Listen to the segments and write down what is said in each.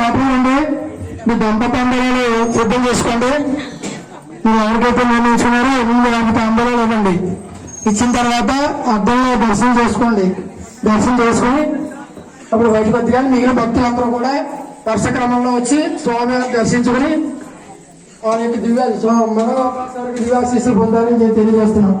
ఆపండి మీ దంపతంబరాలు సిద్ధం చేసుకోండి మీరు ఎవరికైతే నిర్ణయించున్నారో ముందు వాళ్ళకి తంబరాలు ఇవ్వండి ఇచ్చిన తర్వాత అద్దంలో దర్శనం చేసుకోండి దర్శనం చేసుకొని అప్పుడు బయటకు వద్దు కానీ మిగిలిన భక్తులందరూ కూడా వర్ష క్రమంలో వచ్చి స్వామి దర్శించుకుని వారి యొక్క దివ్య మన దివ్యాశీస్సులు పొందాలని నేను తెలియజేస్తున్నాను.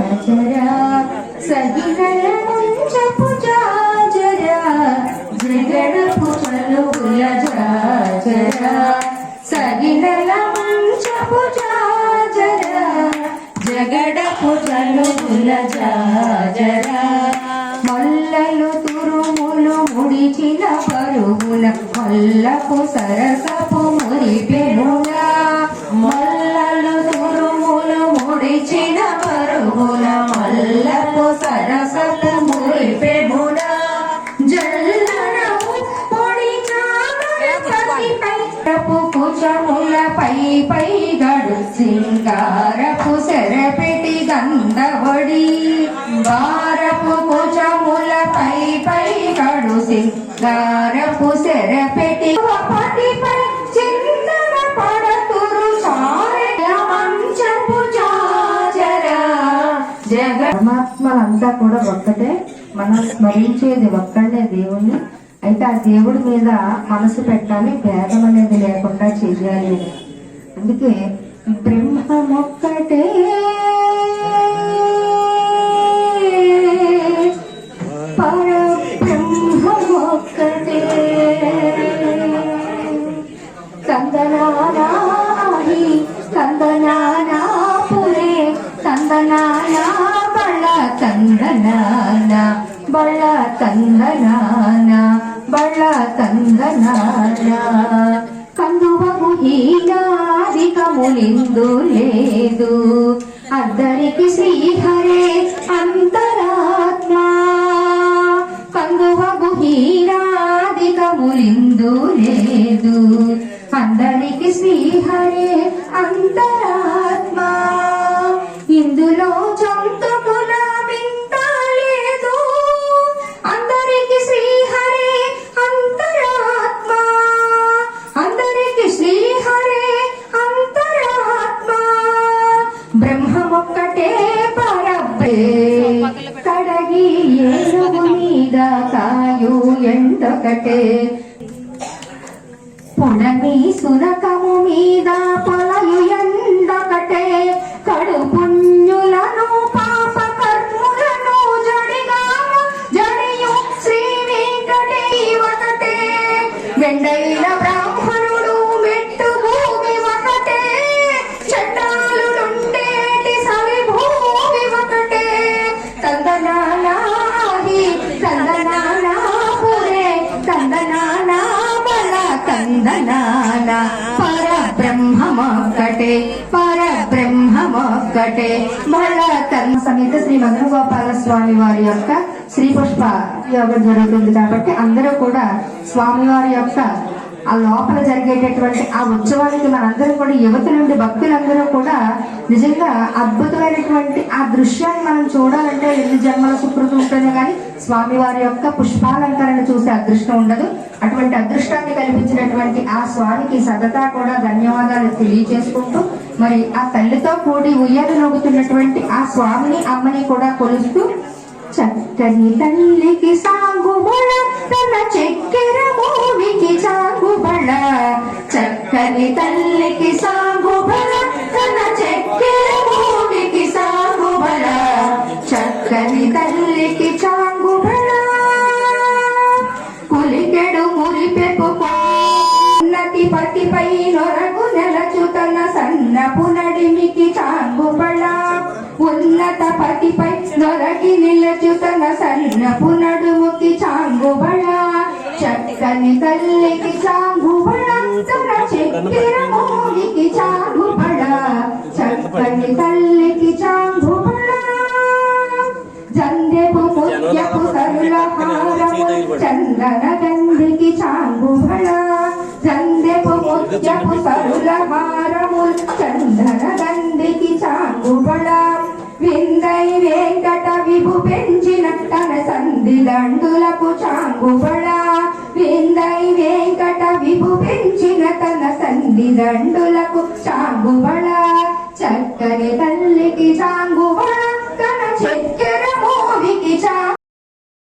జరా సగినల ముంచపు జాజరా జగడపు చలుగుల జాజరా సగినల ముంచపు జాజరా జగడపు చలుగుల జాజరా మల్లలు తురుములు ముడిచిన పరుగుల మల్లపు సరసపు మురిపెనుల మల్ల సింగారపు గంధవడి బారపు కుచములపై పై కడు సింగారపు సెరపెటి పటిపై చిందన పడతురు మంచపు జగ పరమాత్మలంతా కూడా ఒక్కటే మనం స్మరించేది ఒక్కడే దేవుణ్ణి. అయితే ఆ దేవుడి మీద మనసు పెట్టాలి భేదం అనేది లేకుండా చేయాలి అందుకే బళ్ళ కందనాన బళ్ళ కందనాన కందువము హీనాదికములిందు లేదు. అద్దరికి శ్రీహరే అంతరాత్మా. కందువగు హీరాదికములిందు లేదు. అందరికి శ్రీహరే అంతరాత్మా ఏనుగు మీద కాయు ఎండొకటే పునమి సునకము మీద పలయు పరబ్రహ్మమొక్కటే. మరణ కర్మ సమేత శ్రీ మధుగోపాల స్వామి వారి యొక్క శ్రీ పుష్ప యోగం జరుగుతుంది కాబట్టి అందరూ కూడా స్వామివారి యొక్క ఆ లోపల జరిగేటటువంటి ఆ ఉత్సవానికి మనందరం కూడా యువత నుండి భక్తులందరూ కూడా నిజంగా అద్భుతమైనటువంటి ఆ దృశ్యాన్ని మనం చూడాలంటే ఎన్ని జన్మల సుకృతి ఉంటుందో కానీ స్వామివారి యొక్క పుష్పాలంకరణ చూసే అదృష్టం ఉండదు. అటువంటి అదృష్టాన్ని కల్పించినటువంటి ఆ స్వామికి సదతా కూడా ధన్యవాదాలు తెలియజేసుకుంటూ మరి ఆ తల్లితో కూడి ఉయ్యాలు నొగుతున్నటువంటి ఆ స్వామిని అమ్మని కూడా కొలుస్తూ చక్కని తల్లికి సాగుబళ తన చక్కెర మూవికి సాగుబళ చక్కని తల్లికి సాగుబళ చక్కని తల్లికి చాంగుబళ కులికెడు మురిపెపు ఉన్నతి పతిపై నొరగు నెలచుతన సన్నపు నడిమికి చాంగుబళ ఉన్నత పతిపై నిలచుతన సన్నపు నడుముకి చక్కని తల్లికి తన మోగికి చక్కని తల్లికి చాంగుబళ జందెపు ముత్యపు సరుల హారము చందన గంధికి ముత్యపు సరుల హారము చందన గంధికి చాంగుబళ విందై వెంకట విభు పెంచిన తన సంధి దండులకు చాంగుబళ దండులకు చాంగుబళ చక్కని తల్లికి చాంగు